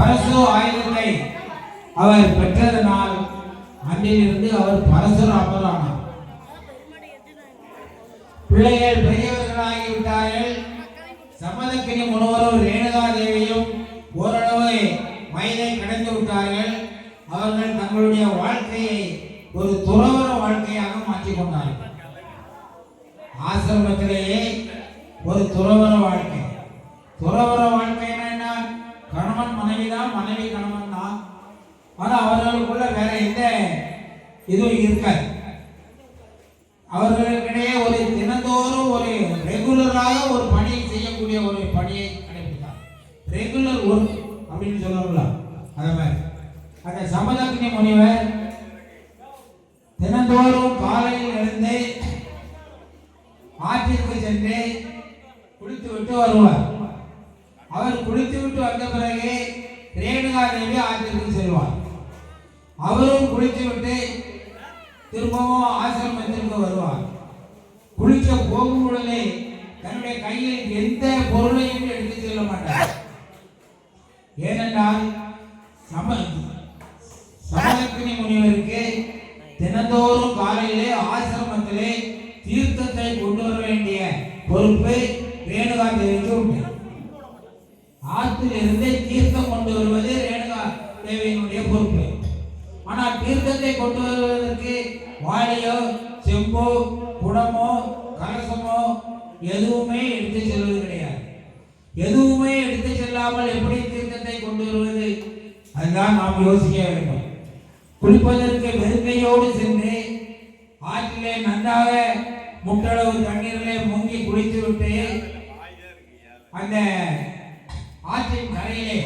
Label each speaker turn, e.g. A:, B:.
A: பரசு ஆயுதத்தை அவர் பெற்றதனால் அன்றிலிருந்து அவர் பரசுராமர் ஆனார் பிள்ளைகள் பெரியவர்களாகிவிட்டார்கள். சம்மதக்கினி முழுவதும் ரேணுகா தேவியும் ஓரளவு வயதை கடந்து விட்டார்கள். அவர்கள் தங்களுடைய வாழ்க்கையை ஒரு துறவர வாழ்க்கையாக மாற்றிக்கொண்டார்கள் ஆசிரமத்திலேயே ஒரு துறவர வாழ்க்கை. துறவர மனைவி தான் மனைவி கணவன் தான் ஆனால் அவர்களுக்குள்ள வேற எந்த இதுவும் இருக்காது. அவர்களுக்கிடையே ஒரு தினந்தோறும் ஒரு ரெகுலராக ஒரு பணியை செய்யக்கூடிய ஒரு பணியை கடைபிடித்தார் ரெகுலர் ஒர்க் அப்படின்னு சொல்லுவாங்களா அதே மாதிரி. அந்த சமதக்னி முனிவர் தினந்தோறும் காலையில் எழுந்து ஆற்றிற்கு சென்று குளித்து விட்டு வருவார். அவர் குளித்து விட்டு வந்த பிறகு ரேணுகா ஆற்றிற்கு செல்வார் அவரும் குளிச்சு விட்டு திரும்பவும் ஆசிரமத்திற்கு வருவார். குளிக்க போகும் பொழுதே தன்னுடைய கையில் எந்த பொருளையும் எடுத்து செல்ல மாட்டார். ஏனென்றால் சம சமதக்கினி முனிவருக்கு தினந்தோறும் காலையிலே ஆசிரமத்திலே தீர்த்தத்தை கொண்டு வர வேண்டிய பொறுப்பை ரேணுகா தேவிக்கு உண்டு. ஆற்றிலிருந்து தீர்த்தம் வாளியோ செம்போ குடமோ கலசமோ எதுவுமே எடுத்து செல்வது கிடையாது. எதுவுமே எடுத்து செல்லாமல் எப்படி தீர்த்தத்தை கொண்டு வருவது? அதுதான் நாம் யோசிக்க வேண்டும். குளிப்பதற்கு வெறுங்கையோடு சென்று ஆற்றிலே நன்றாக முட்டளவு தண்ணீரிலே முங்கி குளித்து விட்டு அந்த ஆற்றின் கரையிலே